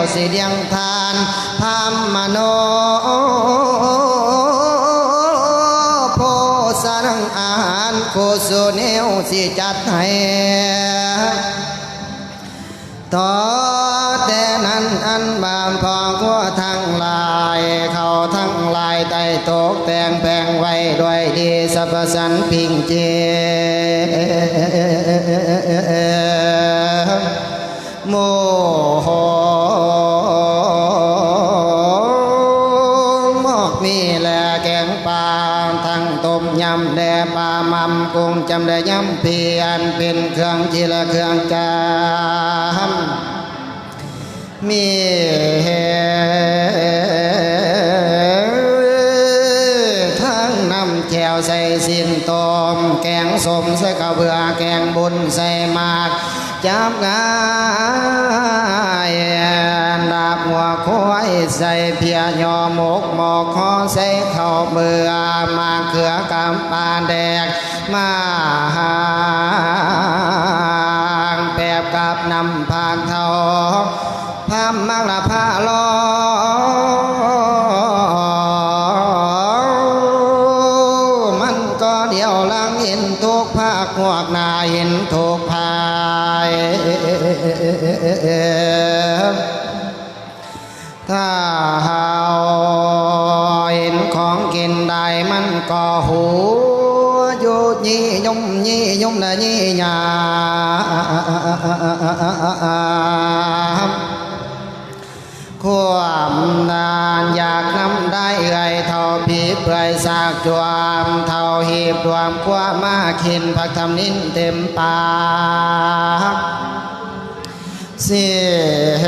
วสิเดียงทานพามมโนโพสังอาหารโคสุเนวสิจัดให้ต่อแต่นั้นอันบางพองขัวทั้งหลาย เขาทั้งหลายไต่ตกแต่งแปลงไว้ด้วยดีสรรพสันพิงเจ ต้มยำแด่ปามัมกุ้งจำได้ยำเพียนเป็นเครื่องจีละเครื่องจามมีทั้งน้ำแจวใส่สินตอมแกงสมใส่กระเบือแกงบุญใส่มาก จับง่ายดาบหัวควายใส่เพียยอหมกหมอกคอใส่ข้าเบื่อมาเขือกำปาแดกมาหางแปบกับนำผากเทาพามมักละผ้าลอมันก็เดียวลังเห็นทุกภาคหวกนาเห็นทุกภา ถ้าเฮาเห็นของกินได้มันก็หูอยู่ยี่ยมยี่ยุ่มนะยี่ยาความนานอยากนำได้เอ่ยเท่าผีเปื่อยสากจวมเท่าหีบรวมความมาขินผักทำนินเต็มปาก เสีย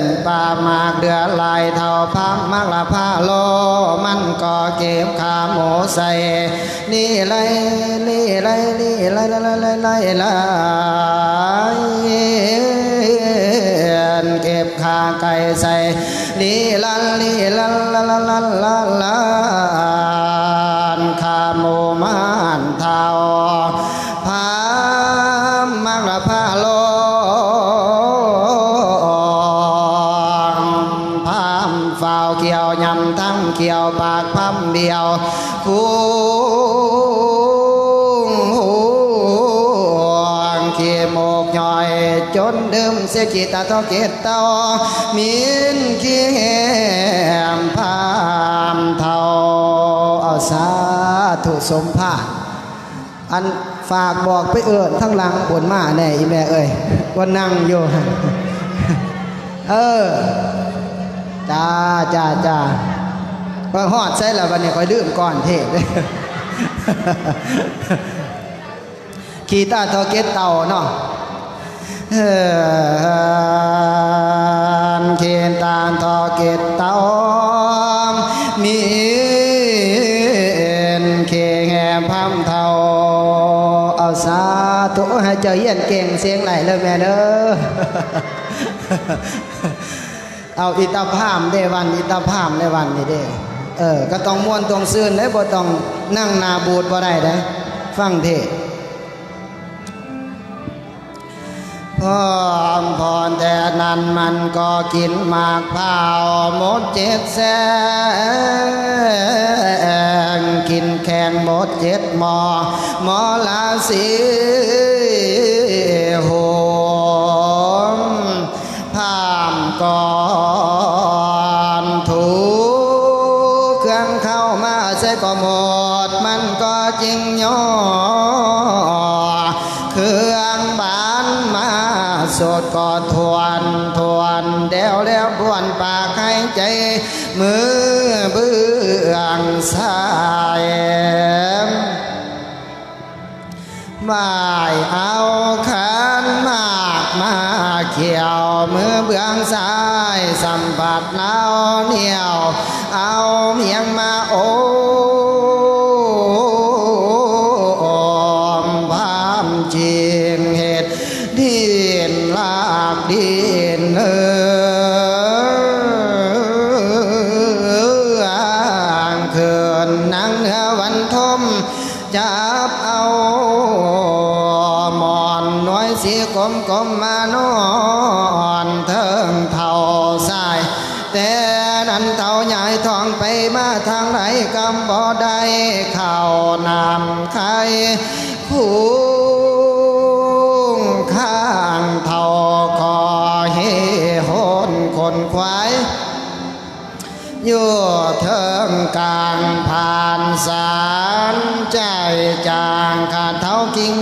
นป่ามากเดือลายเท่าพักมากละผ้าโลมันก็เก็บขาหมูใส่นี่ไรนี่ไรนี่ไรไรไรไรไรเก็บขาไก่ใส่ลีลันลีลันลันลันลันลันลัน เกี่ยวปากพัมเดียวคู่เขียโมกย่อยจนเดิมเสียจิตตาทอเกตเตามินเขียมพามเท่าเอาสาธุสมภาอันฝากบอกไปเอิญทั้งหลังบนมาแน่อีแม่เอ้ยว่านั่งอยู่เออจ้าจ้าจ้า พอหอดใส่แล้ววันนี้คอยดื่มก่อนเทศขีตาทอเกตเต่าเนาะเออเขียนตาทอเกตเต่ามีนเขียแห่พำเท่าเอาสาธุให้เจ้าเยี่ยนเก่งเสียงไหลเลยแม่เด้อเอาอิตาพามได้วันอิตาพามได้วันนี่เด้ เออก็ต้องม่วนตรงซื่นได้บ่ต้องนั่งนาบูดบ่ได้ได้ฟังเทศพร้อมพรแต่นั้นมันก็กินมากเผาหมดเจ็ดแสงกินแข่งหมดเจ็ดหมอหมอลาสีโหมพามก่อนามาใส่ก็หมดมันก็จริงย่อเครื่องบานมาสดก็ทวนทวนเดวแล้วบวนปากให้ใจ มือเบื้องซ้ายบ่ายเอาขันมากมาเขียวมือเบื้องซ้ายสัมผัสหนาเหนียว น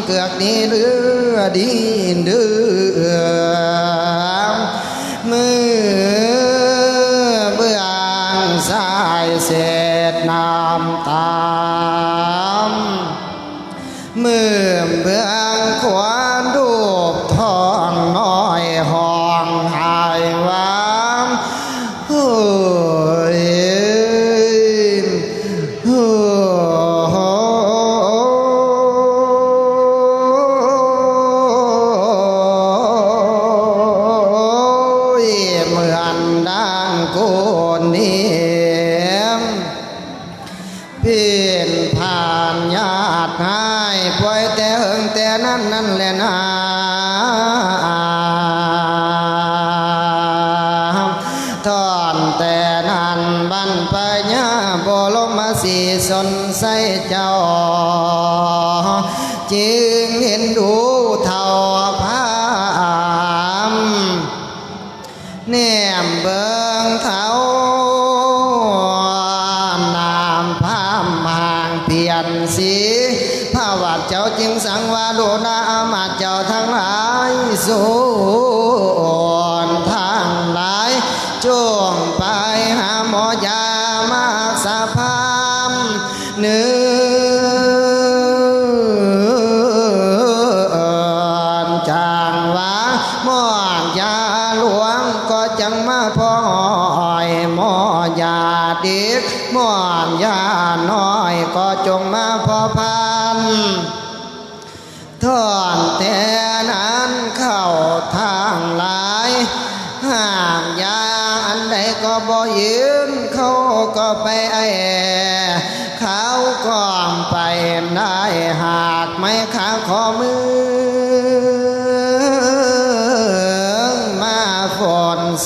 เกือกนี้เรือดีเดือมือเบื้องสายเศษน้ำตามเมื่อเบื้องขวา ผ่านญาติหายป่วยแต่เฮิงแต่นั้นนั่นแหละนา มอยามาสาพามเนื้อจางว่าหมอยาหลวงก็จังมาพ่อยหมอยาเด็กหมอยาน้อยก็จงมา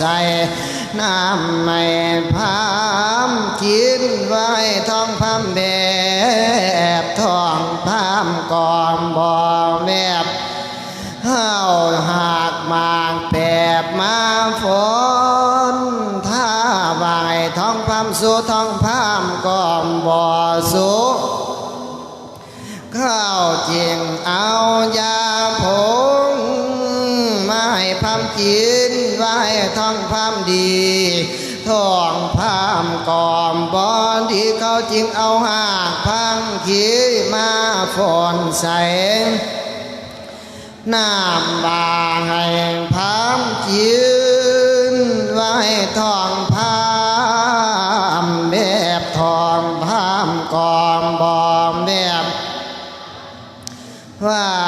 ใส่น้ำไม่พามกินไว้ท้องพามแบบท้องพามก่อน องพามกอมบอนที่เขาจริงเอาหากพังขี้มาฝนใส่น้ำบาให้พามกินไว้ทองพามแบบทองพามกอมบอมแบบว่า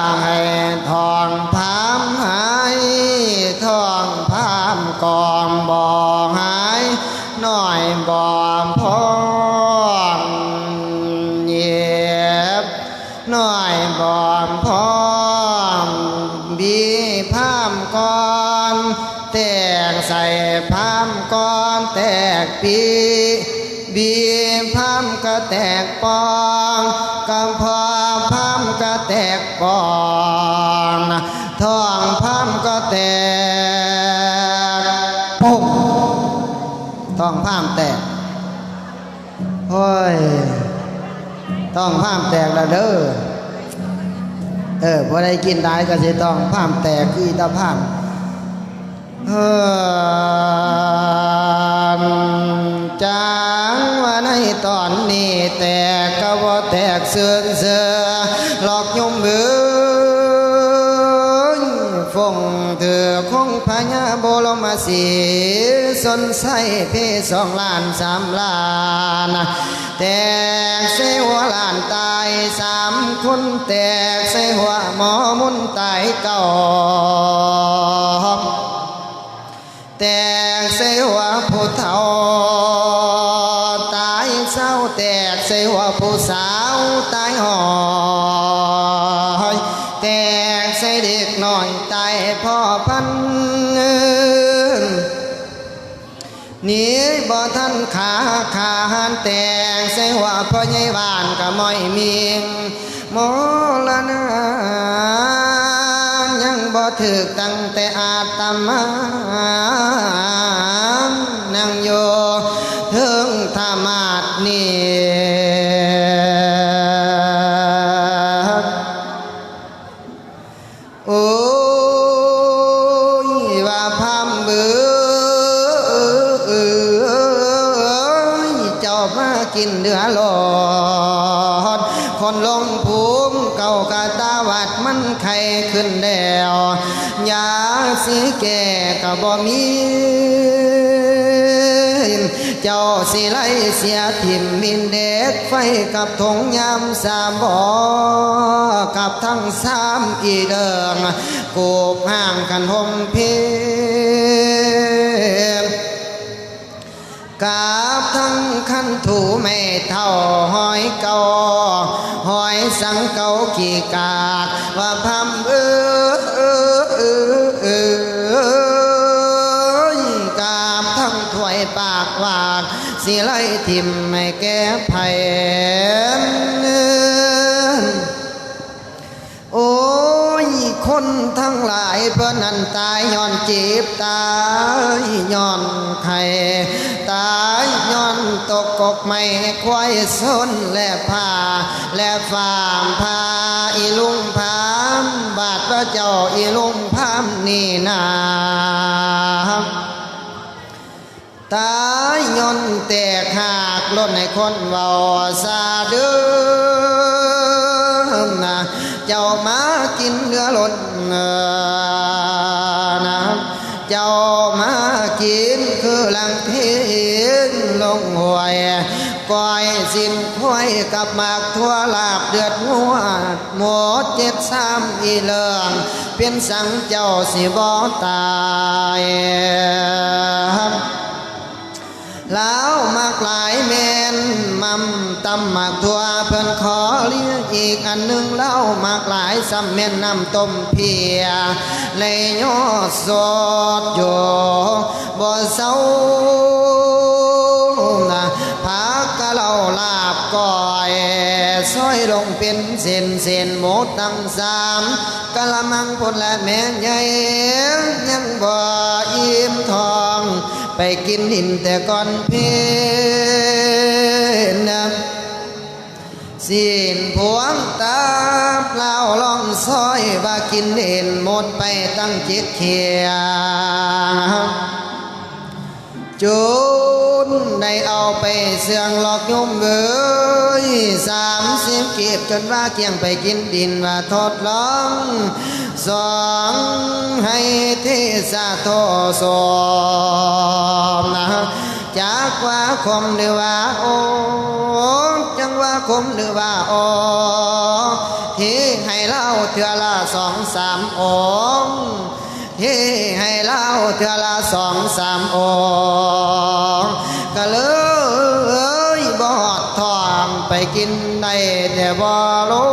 ปีบีพามก็แตกปองกำพอพามก็แตกปองท้องพามก็แตกปุ๊บท้องพามแตกโอ้ยท้องพามแตกแล้วเด้อ เออพอได้กินได้ก็สิต้องพามแตกคือตาพามเฮือน จางว่าในตอนนี้แต่ก็บ่แตกเสื่อนเสือหลอกยมเบือฟงเถือคงพญาโบรมาสีสนใสเพสองล้านสามล้านแตกใส่หัวล้านตายสามคนแตกใส่หัวหมอมุนตายเก่าแตกใส่หัวผู้เฒ่าตายเศร้า ตกใส่หัวผู้สาวตายหอยแตกใส่เด็กน้อยตายพ่อพันหนีบ่ทันขาขาหันแต่งใส่ว่าพ่อใหญ่บ้านก็ไม่มีมรณะยังบ่ถึกตั้งแต่อาตมานั่งอยู่ถึงธรรมา บ่มีเจ้าสิไลเสียทิมมินเด็กไฟกับทงยามสามบ่อกับทั้งสามอีเดิงกูบห่างกันหมเพมกับทั้งขันถูไม่เท่าหอยเก่าหอยสังเก่ากี่กาดว่าพำเออเออ ทิมไม่แก้ไผ่โอ้ยคนทั้งหลายเพื่อนันตายย้อนจีบตายย้อนไข่ตายย้อนตกกกไม่ควายสนและผ้าและฟามพาอีลุงพามบาทพระเจ้าอีลุงพามนี่นา ตายยนแตกหากล้นให้คนเว้าซาเดือนะเจ้ามากินเนื้อล้นนะเจ้ามากินคือลังเทีนลงหวยก้อยสินควายกับมากทั่วลาบเดือดหัวหมดเจ็ดสามอีเลืองเพียนสังเจ้าสิบ่ตาย แล้วมากหลายเมนมัมตำหมักทัวเพิ่นขอเลี้ยงอีกอันหนึ่งเล่ามากหลายซ้ำเมนน้ำต้มเพียเลยอดสดอยู่บ่เศร้านะพักกะเหล่าลาบก้อยซอยลงเป็นเส้นเส้นหมูตั้งสามกะละมังพนและแม่ใหญ่ยังบ่อิ่มทอง ไปกินดินแต่ก่อนเพนนะสิ้นพวงตาเปล่าลองซอยว่ากินเห็นหมดไปตั้งเจ็ดเขียจุนได้เอาไปเสื่องหลอกยุ่มเอ้ยสามสิบเก็บจนว่าเกียงไปกินดินว่าทดลอง สองให้เทศาโทสมนะจากว่าคมหรือว่าโอจังว่าคมหรือว่าโอที่ให้เล่าเทือละสองสามองที่ให้เล่าเทือละสองสามองก็เลยบอดทองไปกินได้แต่บ่ลู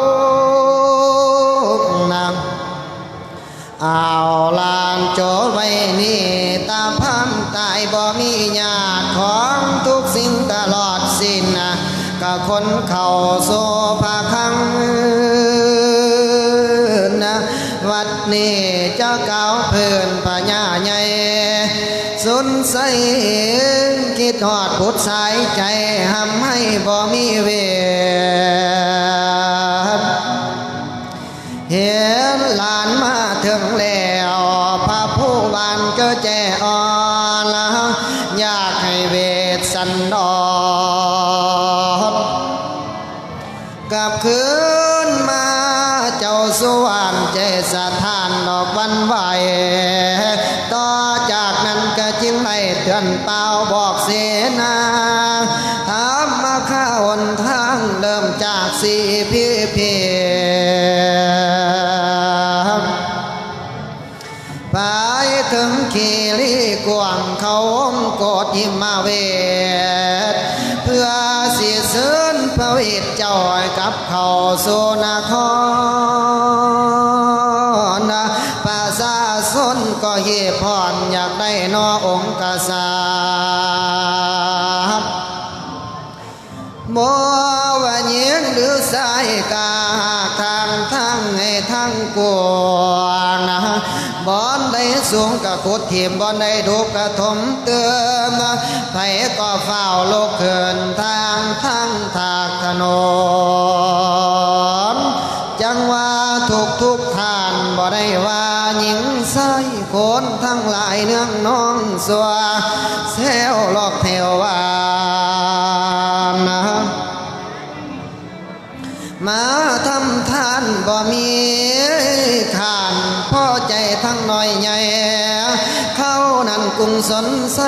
เอาลานโจไว้นี่ตามพันตายบ่มีญาติของทุกสิ่งตลอดสิ้นนะก็คนเข้าโซภาคังนะวัดนี้เจ้าเก่าเพื่อนปัญญาใหญ่สุนใสคิดหอดพุทธสายใจทำให้บ่มีเวรเห็นหลานมา ถึงแล้วพระผู้บานก็แจอ่อนแล้วอยากให้เวทสันดอนกลับคืนมาเจ้าสวรรค์ใจสถานดอกวันไหวต่อจากนั้นก็จึงไล่เตือนเปล่าบอกเสนา หิมมาเวทเพื่อสิสริญพระวิตเจ้ากับเขาสุนาครนะประชาชนก็เห็นที่พรอยากได้นอองค์กษัตริย์บ่ว่าหญิงหรือสายกาทางทั้งให้ทั้งกวงนะ บอนได้สูงกะขุดทีมบอนได้ถูกกระทมเตืมไผก็เฝ้าลุกขึ้นทางทั้งทากถนนจังว่าทุกทุกท่านบ่ได้ว่าหญิงใส่คนทั้งหลายเนื่องน้องสัวแกรุงสนใส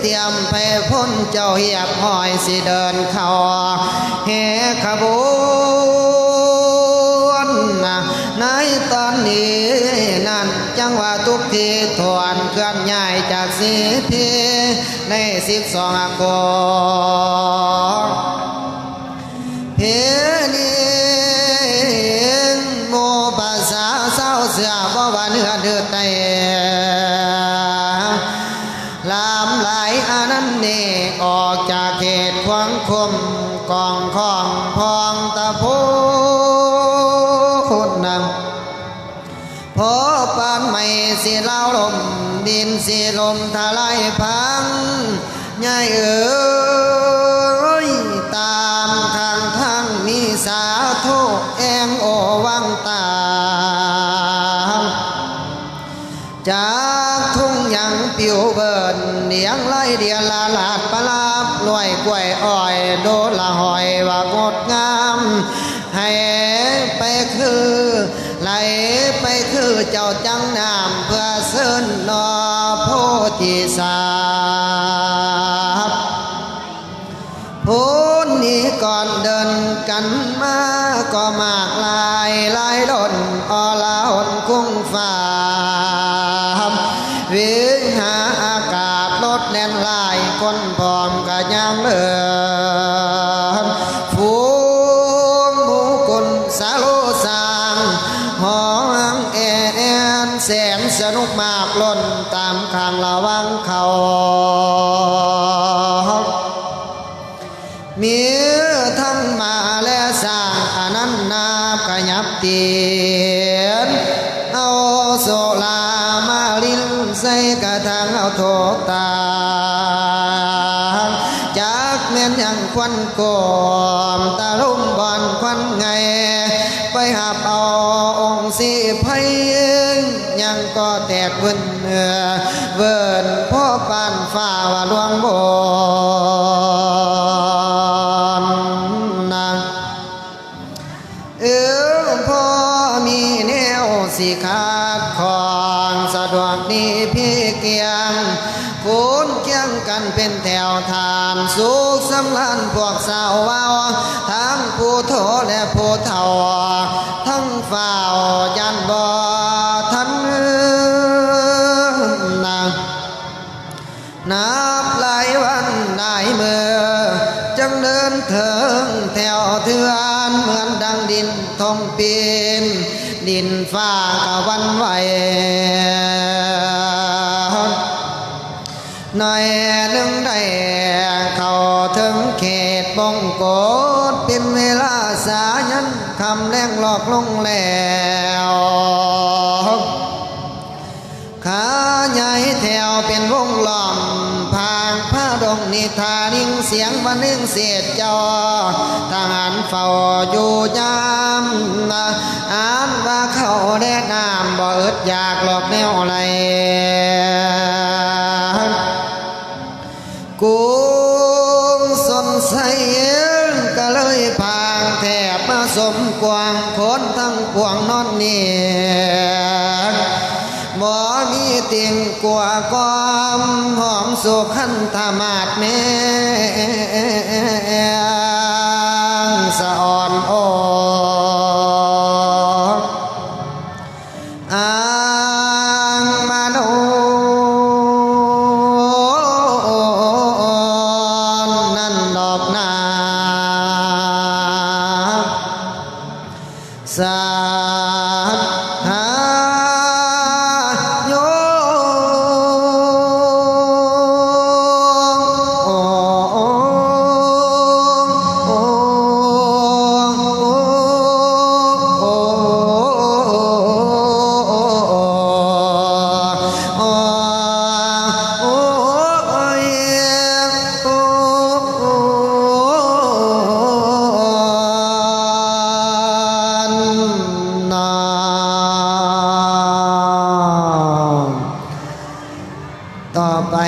เตรียมไปพ้นเจ้าเหียบหอยสิเดินเข้าเฮขบวนในตอนนี้นั่นจังว่าทุกทีถวนเคลื่อนย้ายจากสีพีในสิบสองอากรเพนีโมภาษาเศร้าเสือบ่ว่าเนื้อเดือดแต่ สิเล่าลมดินสิลมทลายพังยายเอ๋ยตามข้างทางมีสาโทแองโอวังตาจากทุ่งยังปิวเบินเดียงไล่เดียลาลาดปลาบลอยกล้วยอ้อยโดละหอยว่างดงามให้ไปคือไหลไปคือเจ้าจังนา ก็มากลายลายล้นอลาหนคุ้งฟ้า ใส่กระทางเอาโทกตาจากแม่นยังควันกอมตาลุ่มบอนควันไง ไปหับเอาองค์สีไพยังก็แตกเวินเนื้อ ยันบ่ทันนะนับหลายวันหลายเมื่อจังเดินเถิงแถวเทือนเหมือนดังดินทงปีนดินฟ้ากะวันไหวหน่อยหนึ่งได้เข้าถึงเขตบงโก อกลงแล้วขาใหญ่แถวเป็นวงล้อมพางผ้าดงนิทานิ่งเสียงวันนิ่งเสียดจอ กลัวความหอมสุขันธมาดแม่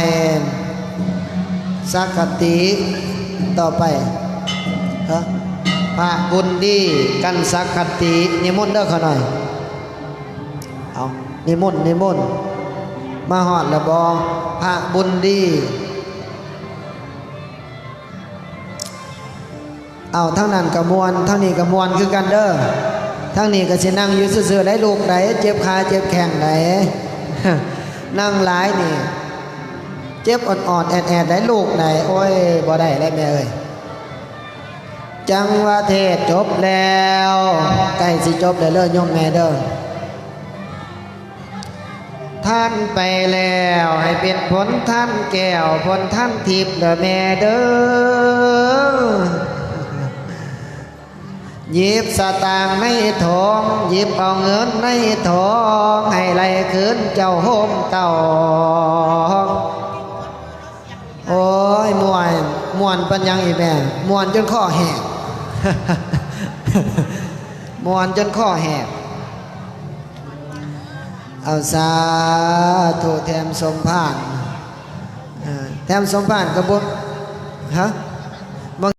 ต่อไปสักกติต่อไปฮะพระบุญดีกันสักกตินิมนต์เด้อเขาหน่อยเอานิมนต์นิมนต์มาหอดล้วบอพระบุญดีเอาทั้งนั้นกระมวลทั้งนี้กระมวลคือกันเด้อทั้งนี้ก็สินั่งอยู่ซื่อๆได้ลูกไหนเจ็บขาเจ็บแข้งไหนนั่งหลายนี่ เจ็บอ่อนๆแอดๆได้ลูกไหนโอ้ยบ่ได้แล้วแม่เอ้ยจังว่าเทศจบแล้วใกล้สิจบแล้วเด้อโยมแม่เด้อท่านไปแล้วให้เป็นผลท่านแก้วผลท่านทิพย์เด้อแม่เด้อหยิบสตางค์ในทองหยิบเอาเงินในทองให้ไหลคืนเจ้าโฮมเก่า โอ้ยมวนมวนปัญญังอีแม่มวนจนข้อแหกมวนจนข้อแหกเอาสาธุแถมสมพานเออแถมสมพานกระบุฮะ